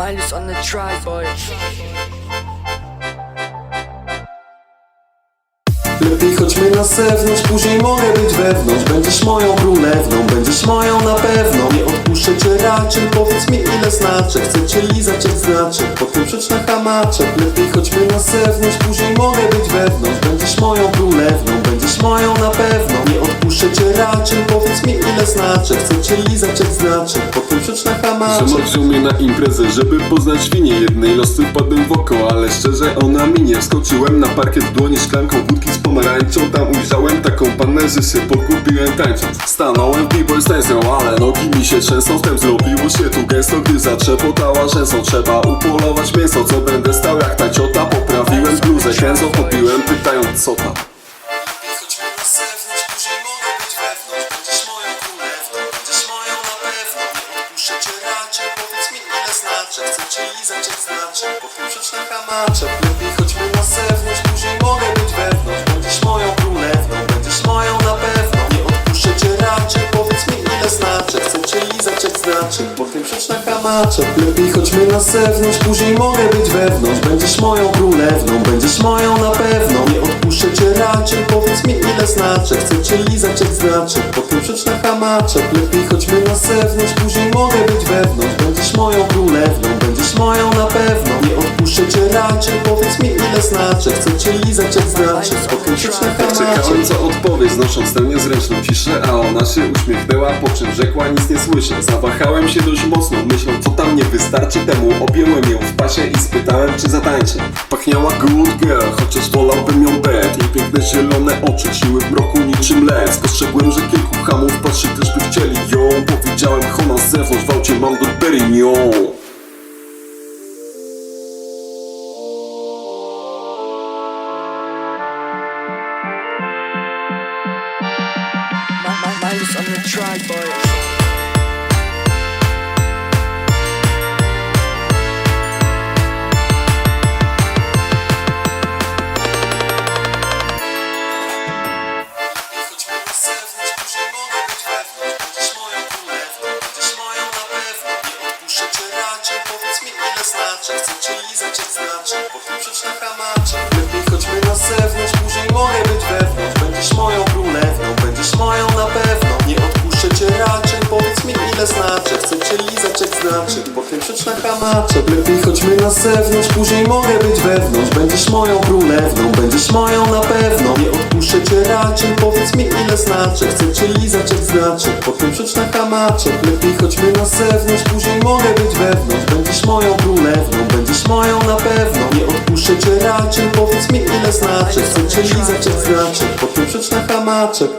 Minus on the boy. Lepiej chodźmy na zewnątrz, później mogę być wewnątrz. Będziesz moją królewną, będziesz moją na pewno. Nie odpuszczę cię raczej, powiedz mi ile znaczek. Chcę cię lizać jak znaczek, potem przecz na hamaczek. Lepiej chodźmy na zewnątrz, później mogę być wewnątrz. Będziesz moją królewną, będziesz moją na pewno. Nie odpuszczę cię raczej, powiedz mi ile znaczek. Chcę cię lizać jak znaczek, potem przecz na Że wziął mnie na imprezę, żeby poznać winie Jednej. Losy wpadłem w oko, ale szczerze ona minie. Wskoczyłem na parkiet w dłoni szklanką wódki z pomarańczą. Tam ujrzałem taką pannę, że się pogubiłem tańcząc. Stanąłem w b-boy ale nogi mi się trzęsą. Wtem zrobiło się tu gęsto, gdy zatrzepotała rzęsą. Trzeba upolować mięso, co będę stał jak ta ciota. Poprawiłem bluzę, kęzo podbiłem pytając co tam znaczek Chcę cię lizać jak znaczek, potem przecz na hamaczek Lepiej chodźmy na zewnątrz, później mogę być wewnątrz Będziesz moją królewną, będziesz moją na pewno. Nie odpuszczę cię raczej, powiedz mi ile znaczek Chcę cię lizać jak znaczek, potem przecz na hamaczek Lepiej chodźmy na zewnątrz, później mogę być wewnątrz Będziesz moją królewną, będziesz moją na pewno. Nie odpuszczę cię raczej, powiedz mi ile znaczek Chcę cię lizać jak znaczek, potem przecz na hamaczek Lepiej chodźmy na zewnątrz, później mogę być wewnątrz Będziesz moją królewną, moją na pewno. Nie odpuszczę cię raczej, powiedz mi ile znaczek Chcę cię lizać jak potem przecz na Czekałem co odpowie, znosząc tę niezręczną ciszę A ona się uśmiechnęła, po czym rzekła nic nie słyszę Zawahałem się dość mocno, myśląc co tam nie wystarczy Temu. Objąłem ją w pasie i spytałem czy zatańczę. Pachniała good girl, chociaż wolałbym ją bad Jej piękne zielone oczy siły w mroku niczym les. Spostrzegłem, że kilku hamów patrzy też by raczej, powiedz mi ile znaczek Chcę cię lizać jak znaczek, potem przecz na hamaczek Lepiej chodźmy na zewnątrz, Chcę cię lizać jak znaczek, potem przecz na hamaczek Lepiej chodźmy na zewnątrz, później mogę być wewnątrz. Będziesz moją królewną, będziesz moją na pewno. Nie odpuszczę cię raczej, powiedz mi ile znaczek. Chcę cię lizać jak znaczek, potem przecz na hamaczek Lepiej chodźmy na zewnątrz, później mogę być wewnątrz. Będziesz moją królewną, będziesz moją na pewno. Nie odpuszczę cię raczej, powiedz mi ile znaczek. Chcę cię lizać jak znaczek, potem przecz na hamaczek